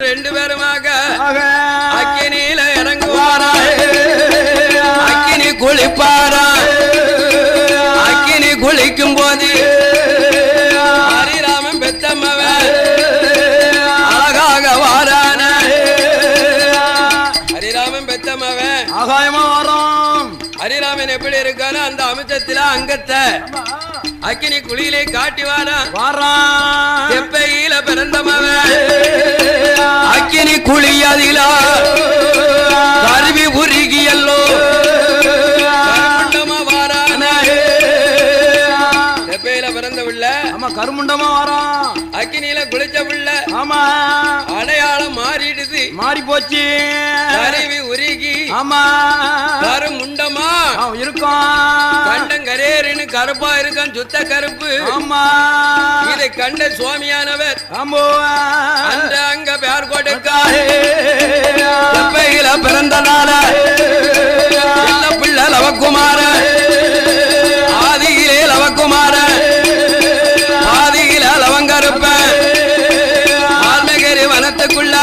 ரெண்டு பேருமாக. அக்கினியில இறங்குவாரா? அக்கினி குளிப்பாரா? அக்கினி குளிக்கும் போது ஹரிராமன் பெத்தம்மவன் அழகாக வாரான ஹரிராமன் பெத்தம்மவன் ஆகாயமா வரோம். ஹரிராமன் எப்படி இருக்கானோ அந்த அமிர்தத்தில அங்கத்தை அக்கினி குழியிலே காட்டி வாரா கருமுண்டமா வரோம் அக்கினியில குளிச்ச புள்ள. ஆமா. அடையாளம் மாறிடுது. மாறி போச்சு. கருவி உருகி. ஆமா. கருமுண்டமா. இருக்கோம். கண்டங்கரேருன்னு கருப்பா இருக்கான் சுத்த கருப்பு. ஆமா. இதை கண்ட சுவாமியானவர் ஆம்போ அந்த அங்க பேர் கொடுக்காரு வனத்துக்குள்ள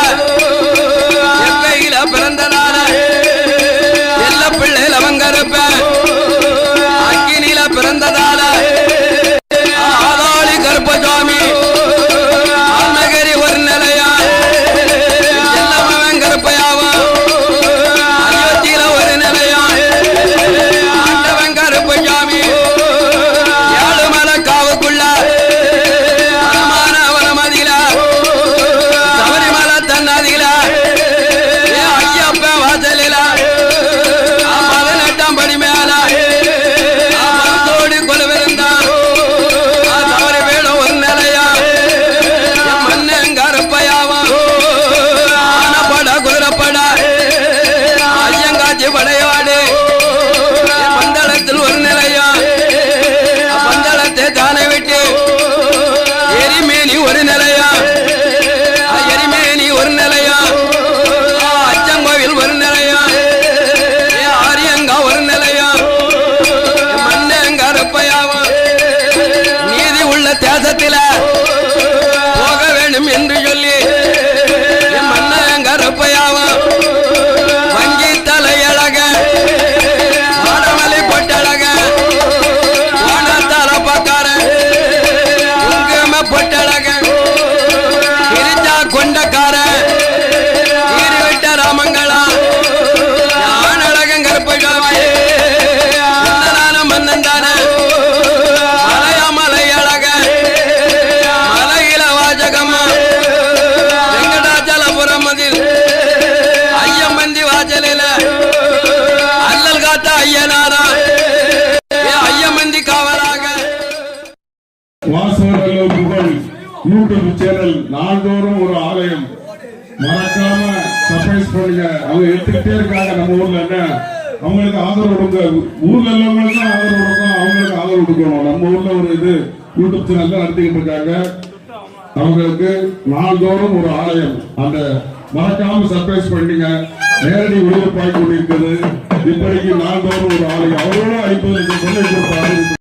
ஐயனாரா ஏ காவலாக வாசவர்களோ புகழ் யூடியூப் சேனல் நாள்தோறும் ஒரு ஆலயம் மறக்காம சர்ப்ரைஸ் பண்ணுங்க அவங்க எடுத்துக்கிட்டே இருக்காங்க நம்ம ஊர்ல என்ன அவங்களுக்கு ஆதரவு கொடுங்க ஊர்ல உள்ளவங்களுக்கு ஆதரவு கொடுக்கும் அவங்களுக்கு ஆதரவு கொடுக்கணும் நம்ம ஊர்ல ஒரு இது யூடியூப் சேனல் தான் நடத்திக்கிட்டு இருக்காங்க அவங்களுக்கு நாள்தோறும் ஒரு ஆலயம் அந்த மறக்காம சர்ப்ரைஸ் பண்ணுங்க. நேரடி உயிர் பாய்க்கொண்டிருக்கிறது இப்படிக்கு நாள்தோறும் ஒரு ஆலை அவரோட ஐம்பது லட்சம் கொள்ளை